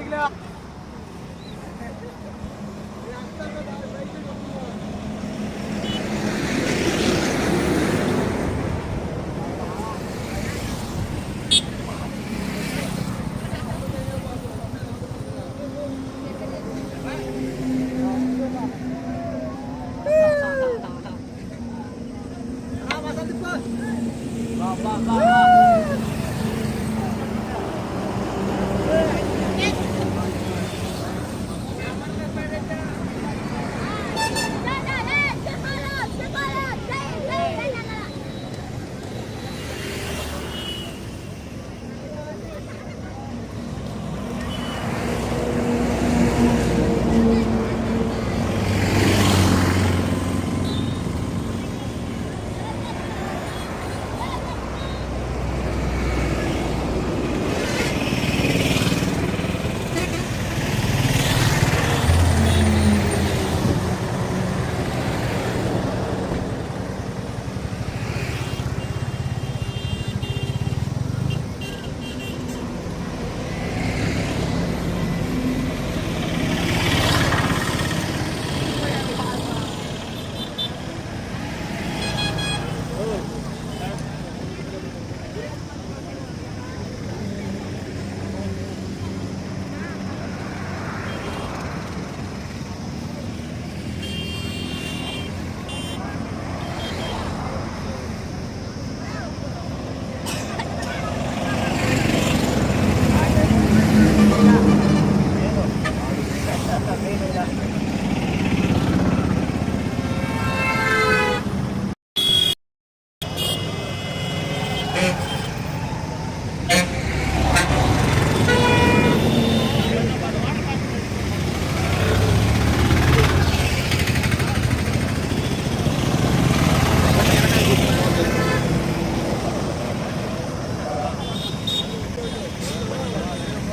Eigner.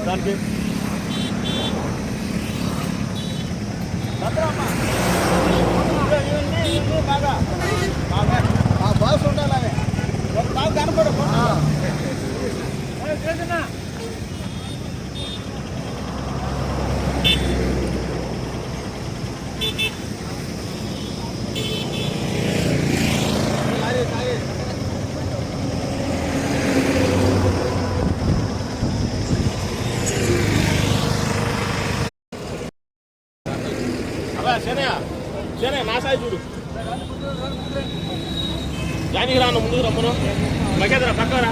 దానికి ఒక బాగా కనపడు శనయ శనయ నా సాయి చూడు. జానికి రాను ముందుకు రమ్మను. మగేదరా పక్కరా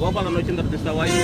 గోపాలన్న వచ్చిన తర్వాత ఇస్తావా?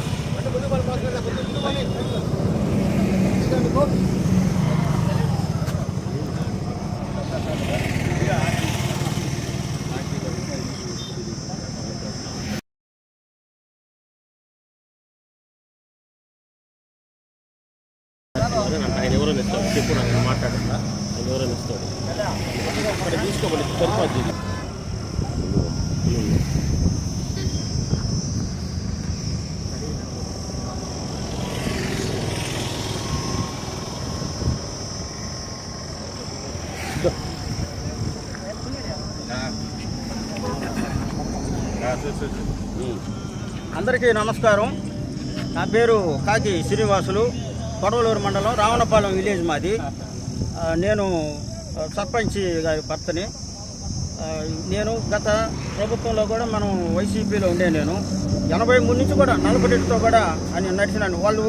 ఆయన ఎవరో ఇస్తాడు? చెప్పు నేను మాట్లాడతా ఆయన ఎవరో ఇస్తాడు? అక్కడ తీసుకోమని సరిపోద్ది అందరికీ నమస్కారం. నా పేరు కాకి శ్రీనివాసులు. కొడవలూరు మండలం రావణపాలెం విలేజ్ మాది. నేను సర్పంచ్ గారి భర్తని. నేను గత ప్రభుత్వంలో కూడా మనం వైసీపీలో ఉండే నేను. ఎనభై మూడు నుంచి కూడా నలభైతో కూడా అని నడిచినాను. వాళ్ళు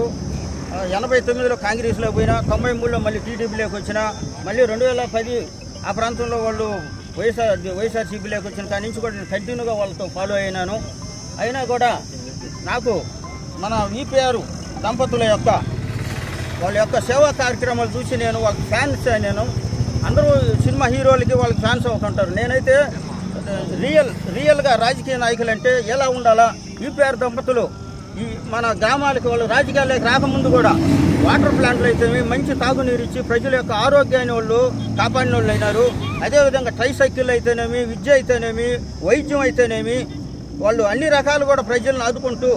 ఎనభై తొమ్మిదిలో కాంగ్రెస్లో పోయినా తొంభై మూడులో మళ్ళీ టీడీపీలోకి వచ్చిన మళ్ళీ రెండు వేల పది ఆ ప్రాంతంలో వాళ్ళు వైఎస్ఆర్ వైఎస్ఆర్సీపీలోకి వచ్చిన కాడి నుంచి కూడా నేను కంటిన్యూగా వాళ్ళతో ఫాలో అయినాను. అయినా కూడా నాకు మన ఈపీఆర్ దంపతుల యొక్క వాళ్ళ యొక్క సేవా కార్యక్రమాలు చూసి నేను వాళ్ళ ఫ్యాన్స్ నేను అందరూ సినిమా హీరోలకి వాళ్ళకి ఫ్యాన్స్ అవుతుంటారు. నేనైతే రియల్ రియల్గా రాజకీయ నాయకులు అంటే ఎలా ఉండాలా? యూపీఆర్ దంపతులు ఈ మన గ్రామాలకి వాళ్ళు రాజకీయాలకు రాకముందు కూడా వాటర్ ప్లాంట్లు అయితేనేమి మంచి తాగునీరు ఇచ్చి ప్రజల యొక్క ఆరోగ్యాన్ని వాళ్ళు కాపాడిన వాళ్ళు అయినారు అదేవిధంగా ట్రైసైకిల్ అయితేనేమి విద్య అయితేనేమి వైద్యం అయితేనేమి వాళ్ళు అన్ని రకాలు కూడా ప్రజలను ఆదుకుంటూ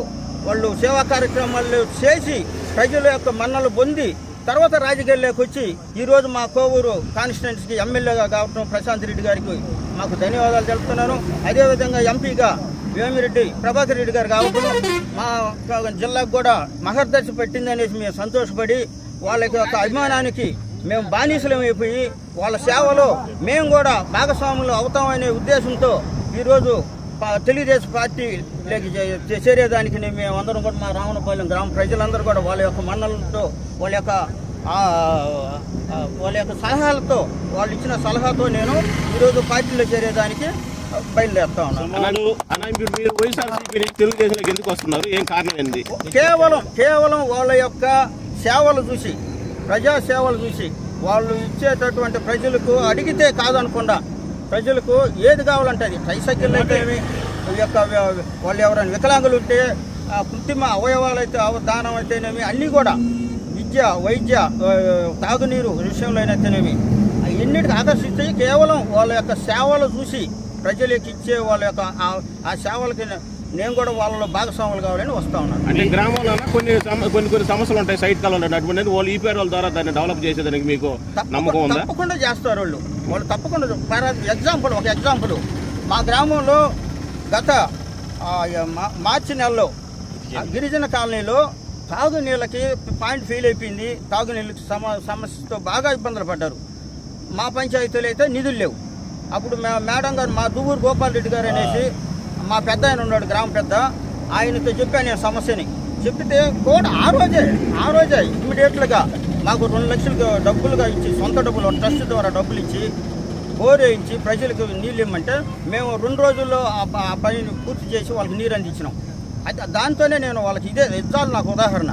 వాళ్ళు సేవా కార్యక్రమాలు చేసి ప్రజల యొక్క మన్నలు పొంది తర్వాత రాజకీయాల్లోకి వచ్చి ఈరోజు మా కోవూరు కాన్స్టిట్యున్సీకి ఎమ్మెల్యేగా కావటం ప్రశాంత్ రెడ్డి గారికి మాకు ధన్యవాదాలు తెలుపుతున్నాను. అదేవిధంగా ఎంపీగా వేమిరెడ్డి ప్రభాకర్ రెడ్డి గారు కావటం మా జిల్లాకు కూడా మహర్దర్శి పెట్టిందనేసి మేము సంతోషపడి వాళ్ళకి యొక్క అభిమానానికి మేము బానిసలం అయిపోయి వాళ్ళ సేవలో మేము కూడా భాగస్వాములు అవుతామనే ఉద్దేశంతో ఈరోజు తెలుగుదేశం పార్టీలోకి చేరేదానికి నేను మేము అందరం కూడా మా రావణపాలెం గ్రామ ప్రజలందరూ కూడా వాళ్ళ యొక్క మన్నలతో వాళ్ళ యొక్క వాళ్ళ యొక్క సలహాలతో వాళ్ళు ఇచ్చిన సలహాతో నేను ఈరోజు పార్టీలో చేరేదానికి బయలుదేరుతా ఉన్నాను. తెలుగుదేశంలోకి ఎందుకు వస్తున్నారు? ఏం కారణం ఏంది? కేవలం కేవలం వాళ్ళ యొక్క సేవలు చూసి ప్రజా సేవలు చూసి వాళ్ళు ఇచ్చేటటువంటి ప్రజలకు అడిగితే కాదనకుండా ప్రజలకు ఏది కావాలంటే అది. ట్రైసైకిల్ అయితే ఏమి, ఈ యొక్క వాళ్ళు ఎవరైనా వికలాంగులు ఉంటే ఆ కృత్రిమ అవయవాలు అయితే దానం అయితేనేమి అన్నీ కూడా విద్య వైద్య తాగునీరు విషయంలో అయితేనేమి ఎన్నిటికి ఆకర్షించి కేవలం వాళ్ళ యొక్క సేవలు చూసి ప్రజలకు ఇచ్చే వాళ్ళ యొక్క ఆ సేవలకి నేను కూడా వాళ్ళలో భాగస్వాములు కావాలని వస్తా ఉన్నాను. అంటే గ్రామంలో కొన్ని కొన్ని కొన్ని సమస్యలు ఉంటాయి సైట్ కాలం ఉంటాయి అటువంటి వాళ్ళు ఈపీఆర్ వాళ్ళ ద్వారా దాన్ని డెవలప్ చేసేదానికి మీకు నమ్మకం ఉందా? తప్పకుండా చేస్తారు వాళ్ళు. వాళ్ళు తప్పకుండా ఎగ్జాంపుల్ ఒక ఎగ్జాంపుల్ మా గ్రామంలో గత మార్చి నెలలో గిరిజన కాలనీలో తాగునీళ్ళకి పాయింట్ ఫెయిల్ అయిపోయింది. తాగునీళ్ళకి సమ సమస్యతో బాగా ఇబ్బందులు పడ్డారు. మా పంచాయతీలో అయితే నిధులు లేవు. అప్పుడు మేడం గారు మా దువ్వూరు గోపాల్ రెడ్డి గారు అనేసి మా పెద్ద ఆయన ఉన్నాడు గ్రామ పెద్ద. ఆయనతో చెప్పాను నేను సమస్యని. చెప్తే కూడా ఆ రోజే ఆ రోజే ఇమీడియట్లుగా మాకు రెండు లక్షలు డబ్బులుగా ఇచ్చి సొంత డబ్బులు ట్రస్ట్ ద్వారా డబ్బులు ఇచ్చి బోర్ వేయించి ప్రజలకు నీళ్ళు ఇమ్మంటే మేము రెండు రోజుల్లో ఆ ప- ఆ పనిని పూర్తి చేసి వాళ్ళకి నీరు అందించినాం. అయితే దాంతోనే నేను వాళ్ళకి ఇదే ఇద్దాలు నాకు ఉదాహరణ.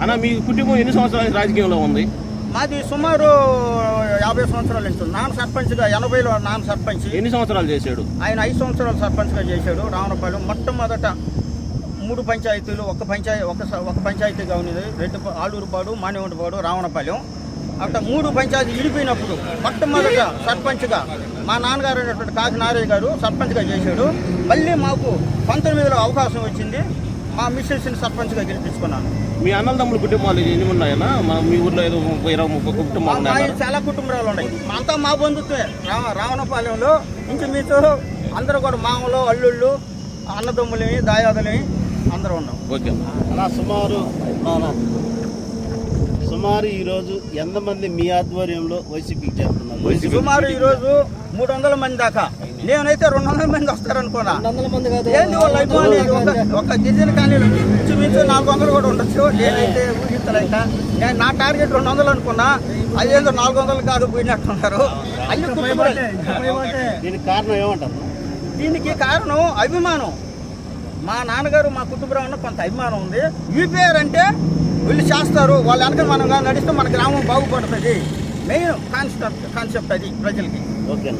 అన్న మీ కుటుంబం ఎన్ని సంవత్సరాల రాజకీయంలో ఉంది? మాది సుమారు యాభై సంవత్సరాల నుంచి. నాన్న సర్పంచ్గా ఎనభైలో నాన్న సర్పంచ్. ఎన్ని సంవత్సరాలు చేశాడు? ఆయన ఐదు సంవత్సరాలు సర్పంచ్గా చేశాడు రావణపాలెం. మొట్టమొదట మూడు పంచాయతీలు ఒక పంచాయతీ ఒక ఒక పంచాయతీగా ఉన్నది. రెడ్డి ఆలూరుపాడు మానేవంటిపాడు రావణపాలెం. అట్లా మూడు పంచాయతీ విడిపోయినప్పుడు మొట్టమొదట సర్పంచ్గా మా నాన్నగారు అయినటువంటి కాకి నారయ్య గారు సర్పంచ్గా చేశాడు. మళ్ళీ మాకు పంతొమ్మిదిలో అవకాశం వచ్చింది. మా మిస్సెస్ని సర్పంచ్గా గెలిపించుకున్నాను. మీ అన్నల తమ్ముడు కుటుంబాలు ఎన్ని ఉన్నాయన్నా మా మీ ఊర్లో ఏదో ముప్పై ఇరవై ముప్పై కుటుంబాలు ఉన్నాయా చాలా కుటుంబాలు ఉన్నాయి. మా అంతా మా బంధుత్వమే. రావ రావణపాలెంలో ఇంచుమించు అందరూ కూడా మామలు అల్లుళ్ళు అన్నదమ్ములేమి దాయాదులేమి అందరూ ఉన్నాం. ఓకే. అలా సుమారు సుమారు ఈరోజు ఎంతమంది మీ ఆధ్వర్యంలో వైసీపీకి చేస్తున్నారు వైసీపీ సుమారు ఈరోజు మూడు వందల మంది దాకా. నేనైతే రెండు వందల మంది వస్తారనుకున్నా. వందల మంది కాదు ఏంది వాళ్ళ ఒక ఒక గిరిజన కాలనీలో ఇంచుమించు నాలుగు వందలు కూడా ఉండొచ్చు. నేనైతే ఊహించలేక నేను నా టార్గెట్ రెండు వందలు అనుకున్నా. అదేదో నాలుగు వందలు కాదు పోయినట్టున్నారు. అన్ని. దీనికి కారణం ఏమంటారు? దీనికి కారణం అభిమానం. మా నాన్నగారు మా కుటుంబంలో కొంత అభిమానం ఉంది. యూపీఆర్ అంటే వీళ్ళు చేస్తారు వాళ్ళు వెనక మనం నడిస్తే మన గ్రామం బాగుపడుతుంది. మెయిన్ కాన్సెప్ట్ కాన్సెప్ట్ అది ప్రజలకి. ఓకే